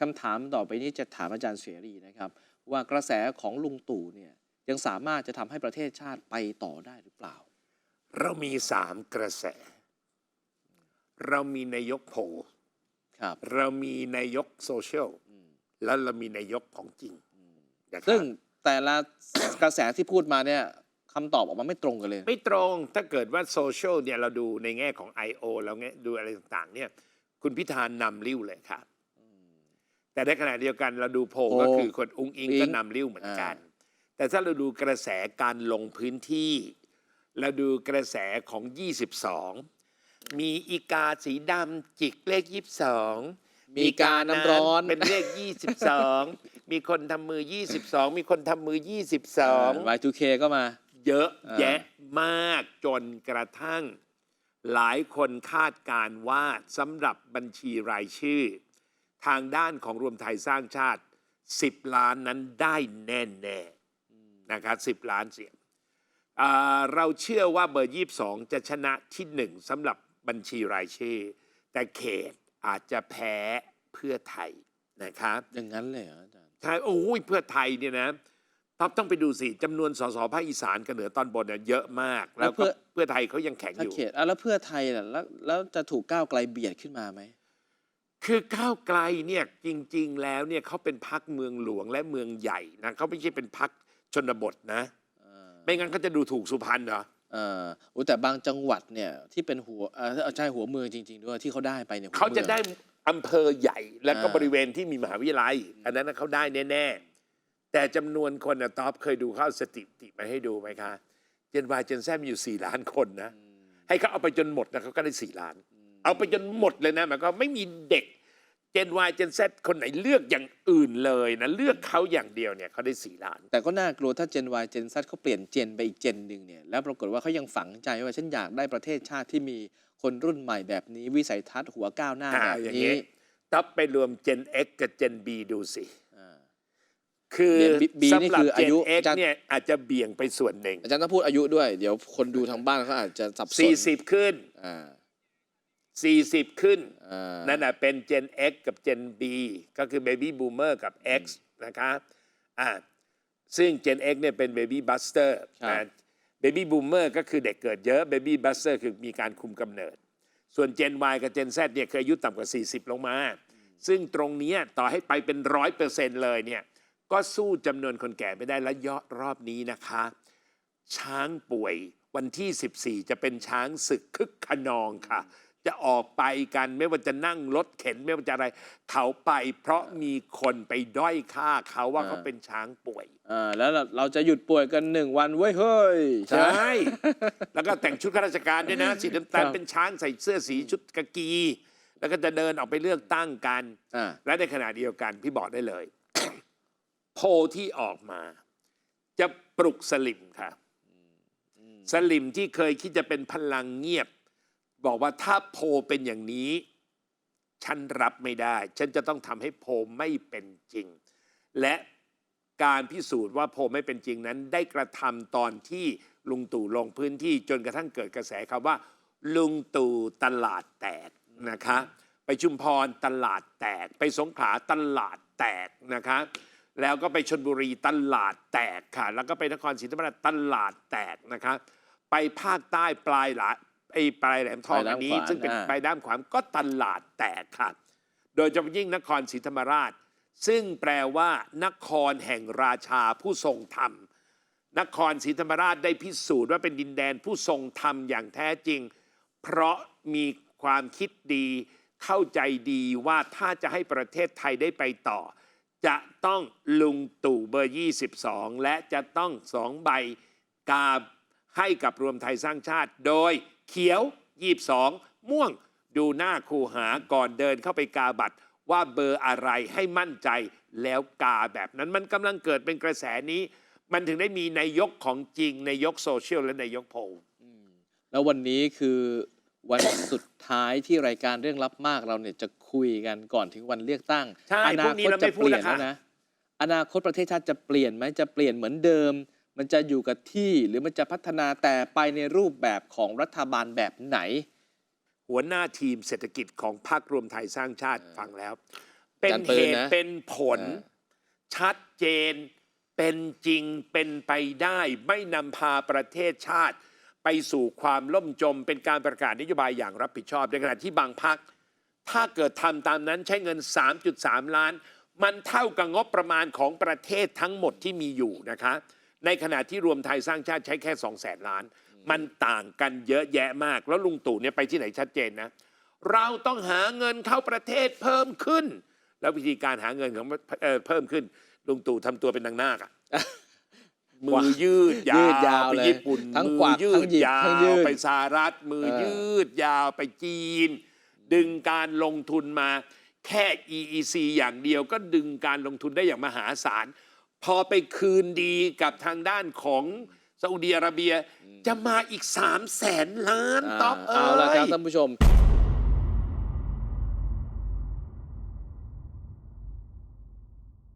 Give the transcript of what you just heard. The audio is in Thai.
คำถามต่อไปนี้จะถามอาจารย์เสรีนะครับ ว่ากระแสของลุงตู่เนี่ยยังสามารถจะทำให้ประเทศชาติไปต่อได้หรือเปล่า เรามีสามกระแส เรามีนายกโผล่ครับเรามีนายกโซเชียลอืมแล้วเรามีนายกของจริงนะครับซึ่งแต่ละกระแสที่พูดมาเนี่ยคำตอบออกมาไม่ตรงกันเลย ไม่ตรงถ้าเกิดว่าโซเชียลเนี่ยเราดูในแง่ของ I.O. แล้วเงี้ยดูอะไรต่างๆเนี่ยคุณพิธานนำริ้วเลยครับ แต่ในขณะเดียวกันเราดูโพลโพลก็คือคนอุ้งอิงอิ๊งก็นำริ้วเหมือนกันอ่แต่ถ้าเราดูกระแสการลงพื้นที่ เราดูกระแสของ 22 มีอีกาสีดำจิกเลข 22 มีกาน้ำร้อนเป็นเลข 22 มีคนทำมือ 22 มีคนทำมือ 22 Y2K ก็มา เยอะอ่าแยะมากจนกระทั่ง หลายคนคาดการณ์ว่าสำหรับบัญชีรายชื่อ ทางด้านของรวมไทยสร้างชาติ 10 ล้านนั้นได้แน่แน่ๆนะครับ10ล้านเสียงอ่าเราเชื่อว่าเบอร์ 22 จะชนะที่หนึ่งสำหรับบัญชีรายชื่อ แต่เขตอาจจะแพ้เพื่อไทยนะครับอย่างนั้นเลยเหรออาจารย์ใช่โอ้ยเพื่อไทยเนี่ยนะท็อปต้องไปดูสิจำนวนสสภาคอีสานกับเหนือตอนบนเนี่ยเยอะมาก แล้วก็เพื่อไทยเขายังแข็งถ้าอยู่เขตอะแล้วเพื่อไทยล่ะแล้วแล้วจะถูกก้าวไกลเบียดขึ้นมาไหม คือก้าวไกลเนี่ยจริง ๆ แล้วเนี่ยเขาเป็นพักเมืองหลวงและเมืองใหญ่นะเขาไม่ใช่เป็นพักชนบทนะเออไม่งั้นเขาจะดูถูกสุพรรณเหรอเออโอ้แต่บางจังหวัดเนี่ยที่เป็นหัวเออใช่หัวเมืองจริง ๆ ด้วยที่เขาได้ไปเนี่ยหัวเขาจะมือง ได้อำเภอใหญ่ แล้วก็อ่า บริเวณที่มีมหาวิทยาลัย อันนั้นนะเขาได้แน่ๆ แต่จำนวนคนนะท็อปเคยดูเข้าสถิติมาให้ดูไหมคะ เจนวายเจนแซมอยู่ 4 ล้านคนนะ ให้เขาเอาไปจนหมดนะเขาก็ได้ 4 ล้าน เอาไปจนหมดเลยนะหมันก็ไม่มีเด็กเจนวายเจนแซคนไหนเลือกอย่างอื่นเลยนะ เลือกเขาอย่างเดียวเนี่ยเขาได้4ล้าน แต่ก็น่ากลัวถ้า Gen Y Gen Z เขาเปลี่ยนเจนไปอีกเจนหนึ่งเนี่ยแล้วปรากฏว่าเขายังฝังใจว่าฉันอยากได้ประเทศชาติที่มีคนรุ่นใหม่แบบนี้ วิสัยทัศน์หัวก้าวหน้าอ่าแบบอย่างนี้นี้ท็อปไปรวม Gen X กับ Gen B ดูสิ อ่า คือเรียน B- B นี่สำหรับคืออายุ Gen X จะ เนี่ยอาจจะเบี่ยงไปส่วนหนึ่งอาจารย์ต้องพูดอายุด้วย เดี๋ยวคนดูทางบ้านเขาอาจจะสับสน40 ขึ้น อ่า 40 ขึ้นอ่านั่นน่ะเป็น Gen X กับ Gen B ก็คือ Baby Boomer กับ X นะคะอ่าซึ่ง Gen X เนี่ยเป็น Baby Buster นะ Baby Boomer ก็คือเด็กเกิดเยอะ Baby Buster คือมีการคุมกำเนิด ส่วน Gen Y กับ Gen Z เนี่ยคืออายุต่ำกว่า 40 ลงมา ซึ่งตรงเนี้ยต่อให้ไปเป็นร้อยเปอร์เซ็นต์เลยเนี่ยก็สู้จำนวนคนแก่ไม่ได้และยอดรอบนี้นะคะ ช้างป่วยวันที่ 14 จะเป็นช้างศึกคึกขนองค่ะ จะออกไปกันไม่ว่าจะนั่งรถเข็นไม่ว่าจะอะไร เขาไปเพราะมีคนไปด้อยค่าเขาว่าเขาเป็นช้างป่วย อ่าแล้วเราเราจะหยุดป่วยกันหนึ่งวันเว้ยเฮ้ยใชไหม่ แล้วก็แต่งชุดข้าราชการด้วยนะ สีน้ำตาลครับ เป็นช้างใส่เสื้อสีชุดกะกี แล้วก็จะเดินออกไปเลือกตั้งกัน อ่าและในขณะเดียวกันพี่บอกได้เลย โพลที่ออกมา จะปลุกสลิมค่ะ สลิมที่เคยคิดจะเป็นพลังเงียบ บอกว่าถ้าโพเป็นอย่างนี้ ฉันรับไม่ได้ ฉันจะต้องทำให้โพไม่เป็นจริง และการพิสูจน์ว่าโพไม่เป็นจริงนั้น ได้กระทำตอนที่ลุงตู่ลงพื้นที่จนกระทั่งเกิดกระแสคำว่า ลุงตู่ตลาดแตกนะคะ ไปชุมพรตลาดแตก ไปสงขลาตลาดแตกนะคะ แล้วก็ไปชนบุรีตลาดแตกค่ะ แล้วก็ไปนครศรีธรรมราชตลาดแตกนะคะ ไปภาคใต้ปลายหลา ไอ้ปลายแหลมทองปลายด้ามอันนี้ขวานซึ่งเป็นอ่าปลายด้ามขวานก็ตลาดแตกค่ะ โดยเฉพาะยิ่งนครศรีธรรมราช ซึ่งแปลว่านครแห่งราชาผู้ทรงธรรม นครศรีธรรมราชได้พิสูจน์ว่าเป็นดินแดนผู้ทรงธรรมอย่างแท้จริง เพราะมีความคิดดีเข้าใจดีว่าถ้าจะให้ประเทศไทยได้ไปต่อ จะต้องลุงตู่เบอร์ 22 และจะต้องสองใบกาให้กับรวมไทยสร้างชาติโดย เขียว 22 ม่วง ดูหน้าคูหาก่อนเดินเข้าไปกาบัตรว่าเบอร์อะไรให้มั่นใจแล้วกาแบบนั้นมันกำลังเกิดเป็นกระแสนี้ มันถึงได้มีนายกของจริงนายกโซเชียลและนายกโพลแล้ววันนี้คือวันสุดท้ายที่รายการเรื่องลับมากเราเนี่ยจะคุยกันก่อนถึงวันเลือกตั้งใช่อพนารุ่งนี้คตเราจะไม่เปพูดลี่ยแล้วนค่ะแล้วนะ อนาคตประเทศชาติจะเปลี่ยนไหมจะเปลี่ยนเหมือนเดิม มันจะอยู่กับที่หรือมันจะพัฒนาแต่ไปในรูปแบบของรัฐบาลแบบไหน หัวหน้าทีมเศรษฐกิจของพรรครวมไทยสร้างชาติฟังแล้วเเป็นจัดปืเหนตุนะ เป็นผลอ่าชัดเจนเป็นจริงเป็นไปได้ ไม่นำพาประเทศชาติ ไปสู่ความล่มจม เป็นการประกาศนโยบายอย่างรับผิดชอบ ในขณะที่บางพัก ถ้าเกิดทำตามนั้นใช้เงิน 3.3 ล้าน มันเท่ากับงบประมาณของประเทศทั้งหมดที่มีอยู่นะคะ ในขณะที่รวมไทยสร้างชาติใช้แค่2แสนล้าน มันต่างกันเยอะแยะมาก แล้วลุงตู่เนี่ยไปที่ไหนชัดเจนนะ เราต้องหาเงินเข้าประเทศเพิ่มขึ้น แล้ววิธีการหาเงินของเอ่อเพิ่มขึ้น ลุงตู่ทำตัวเป็นนางนาคอะมือยืดยายืดยาวไปเลยญี่ปุ่นทั้งมืกวักยืทั้ดงหยิบยาทั้งยืวดไปสหรัฐมือเออยืดยาวไปจีน ดึงการลงทุนมาแค่ EEC อย่างเดียวก็ดึงการลงทุนได้อย่างมหาศาล พอไปคืนดีกับทางด้านของซาอุดีอาระเบีย จะมาอีก3 0 0แสนล้านต๊อบเอ้เอาละครับยท่านผู้ชม